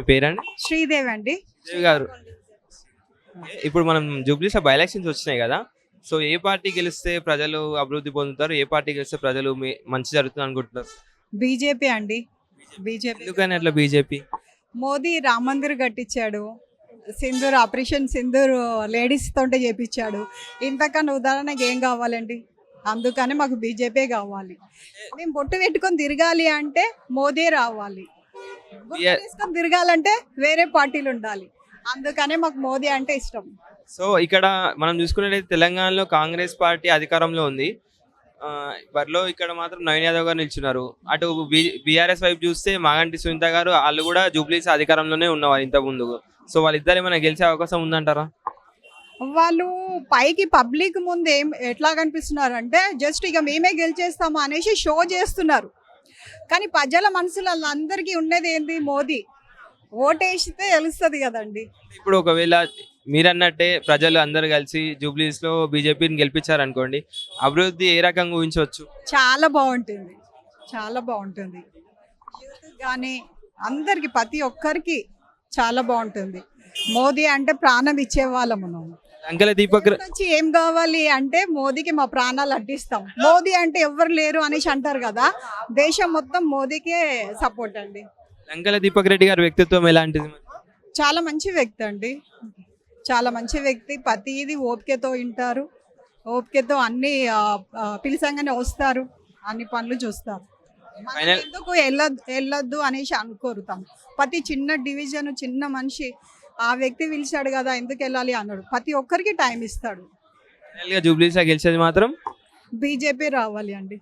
మీ పేరండి? శ్రీదేవి అండి. దేవి గారు. ఇప్పుడు మనం జూబ్లీస్లో బై ఎలక్షన్స్ వచ్చినాయి కదా. సో ఏ పార్టీ గెలిస్తే ప్రజలు అభివృద్ధి పొందుతారు? ఏ పార్టీ గెలిస్తే ప్రజలు మీ మంచి జరుగుతుంది అనుకుంటున్నారు? బీజేపీ అండి. బీజేపీ. ఎందుకని అట్లా బీజేపీ? మోదీ రామ మందిర్ కట్టించాడు. సింధూర్ ఆపరేషన్ సింధూర్ లేడీస్ తోటే చేపించాడు. ఇంతకన్నా ఉదాహరణకి ఏం కావాలండి? అందుకని మాకు బీజేపీ కావాలి. మేము బొట్టు పెట్టుకొని తిరగాలి అంటే మోదీ రావాలి. తిరగాలంటే వేరే పార్టీలు ఉండాలి. అందుకనే మాకు మోదీ అంటే ఇష్టం. సో ఇక్కడ మనం చూసుకున్నట్లయితే తెలంగాణలో కాంగ్రెస్ పార్టీ అధికారంలో ఉంది. బరిలో ఇక్కడ మాత్రం నవీన్ యాదవ్ గారు నిల్చున్నారు. అటు బీఆర్ఎస్ వైపు చూస్తే మాగంటి సునీత గారు వాళ్ళు కూడా జూబ్లీస్ అధికారంలోనే ఉన్నవారు ఇంత ముందు సో వాళ్ళిద్దరు ఏమైనా గెలిచే అవకాశం ఉందంటారా? వాళ్ళు పైకి పబ్లిక్ ముందు ఏం ఎట్లా కనిపిస్తున్నారు అంటే జస్ట్ ఇక మేమే గెలిచేస్తాము అనేసి షో చేస్తున్నారు. కానీ ప్రజల మనసులలో అందరికీ ఉన్నది ఏంది మోదీ? ఓటేసితే తెలుస్తుంది కదండి. ఇప్పుడు ఒకవేళ మీరన్నట్టే ప్రజలు అందరు కలిసి జూబ్లీస్లో బీజేపీని గెలిపించారనుకోండి అభివృద్ధి ఏ రకంగా ఊహించవచ్చు? చాలా బాగుంటుంది. చాలా బాగుంటుంది. యూత్ కానీ అందరికి ప్రతి ఒక్కరికి చాలా బాగుంటుంది. మోదీ అంటే ప్రాణం ఇచ్చేవాళ్ళము. మనం అంకెల దీపక్ వచ్చి ఏం కావాలి అంటే మోదీకి మా ప్రాణాలు అడ్డిస్తాం. మోదీ అంటే ఎవ్వరు లేరు అనేసి అంటారు కదా. దేశం మొత్తం మోదీకే సపోర్ట్ అండి. అంకెల దీపక్ రెడ్డి గారి వ్యక్తిత్వం ఎలాంటిది? చాలా మంచి వ్యక్తి అండి. చాలా మంచి వ్యక్తి. ప్రతిదీ ఓపికతో వింటారు. ఓపికతో అన్ని పిలిసంగానే వస్తారు. అన్ని పనులు చూస్తారు. ఎందుకు వెళ్ళొద్దు వెళ్ళొద్దు అనేసి అనుకోరు తను ప్రతి చిన్న డివిజన్ చిన్న మనిషి ఆ వ్యక్తి పిలిచాడు కదా ఎందుకు వెళ్ళాలి అన్నాడు. ప్రతి ఒక్కరికి టైం ఇస్తాడు. ఫైనల్గా జూబ్లీస్లో గెలిచేది మాత్రం? బీజేపీ రావాలి అండి.